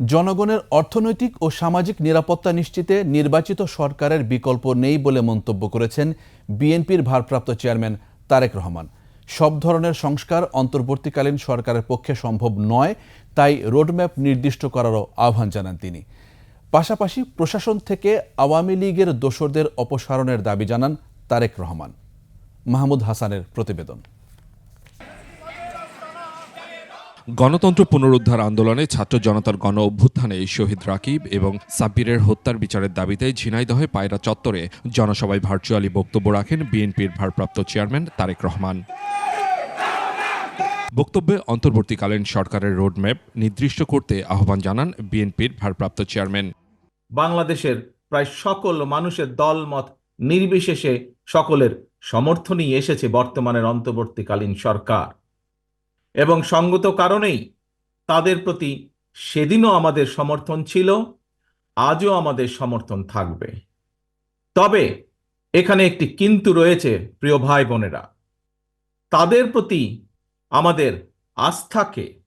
জনগণের অর্থনৈতিক ও সামাজিক নিরাপত্তা নিশ্চিতে নির্বাচিত সরকারের বিকল্প নেই বলে মন্তব্য করেছেন বিএনপির ভারপ্রাপ্ত চেয়ারম্যান তারেক রহমান। সব ধরনের সংস্কার অন্তর্বর্তীকালীন সরকারের পক্ষে সম্ভব নয়, তাই রোডম্যাপ নির্দিষ্ট করারও আহ্বান জানান তিনি। পাশাপাশি প্রশাসন থেকে আওয়ামী লীগের দোসরদের অপসারণের দাবি জানান তারেক রহমান। মাহমুদ হাসানের প্রতিবেদন। গণতন্ত্র পুনরুদ্ধার আন্দোলনে ছাত্র জনতার গণ অভ্যুত্থানে শহীদ রাকিব এবং সাব্বিরের হত্যার বিচারের দাবিতে ঝিনাইদহে পায়রা চত্বরে জনসভায় ভার্চুয়ালি বক্তব্য রাখেন বিএনপির ভারপ্রাপ্ত চেয়ারম্যান তারেক রহমান। বক্তব্যে অন্তর্বর্তীকালীন সরকারের রোডম্যাপ নির্দিষ্ট করতে আহ্বান জানান বিএনপির ভারপ্রাপ্ত চেয়ারম্যান। বাংলাদেশের প্রায় সকল মানুষের দলমত নির্বিশেষে সকলের সমর্থনই এসেছে বর্তমানের অন্তর্বর্তীকালীন সরকার। এবং সঙ্গত কারণেই তাদের প্রতি সেদিনও আমাদের সমর্থন ছিল, আজও আমাদের সমর্থন থাকবে। তবে এখানে একটি কিন্তু রয়েছে, প্রিয় ভাই বোনেরা। তাদের প্রতি আমাদের আস্থাকে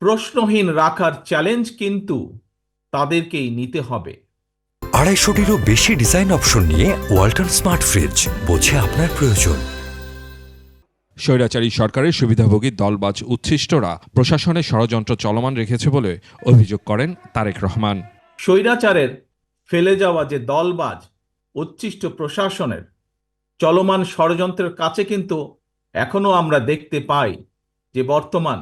প্রশ্নহীন রাখার চ্যালেঞ্জ কিন্তু তাদেরকেই নিতে হবে। আড়াইশোটিরও বেশি ডিজাইন অপশন নিয়ে ওয়াল্টন স্মার্ট ফ্রিজ বোঝে আপনার প্রয়োজন। স্বৈরাচারী সরকারের সুবিধাভোগী দলবাজ উচ্ছিষ্টরা প্রশাসনে ষড়যন্ত্র চলমান রেখেছে বলে অভিযোগ করেন তারেক রহমান। স্বৈরাচারের ফেলে যাওয়া যে দলবাজ উচ্ছিষ্ট প্রশাসনের চলমান ষড়যন্ত্রের কাছে কিন্তু এখনও আমরা দেখতে পাই যে বর্তমান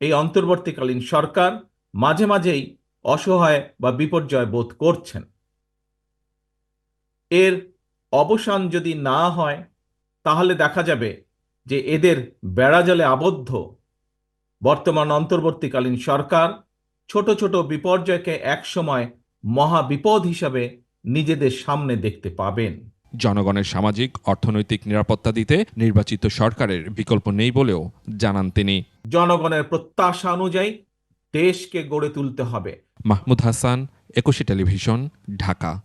এই অন্তর্বর্তীকালীন সরকার মাঝে মাঝেই অসহায় বা বিপর্যয় বোধ করছেন। এর অবসান যদি না হয় তাহলে দেখা যাবে যে এদের বেড়াজালে আবদ্ধ। বর্তমান অন্তর্বর্তীকালীন সরকার ছোট ছোট বিপর্যয়কে একসময় মহা বিপদ হিসাবে নিজেদের সামনে দেখতে পাবেন। জনগণের সামাজিক অর্থনৈতিক নিরাপত্তা দিতে নির্বাচিত সরকারের বিকল্প নেই বলেও জানান তিনি। জনগণের প্রত্যাশা অনুযায়ী দেশকে গড়ে তুলতে হবে। মাহমুদ হাসান একুশে টেলিভিশন ঢাকা।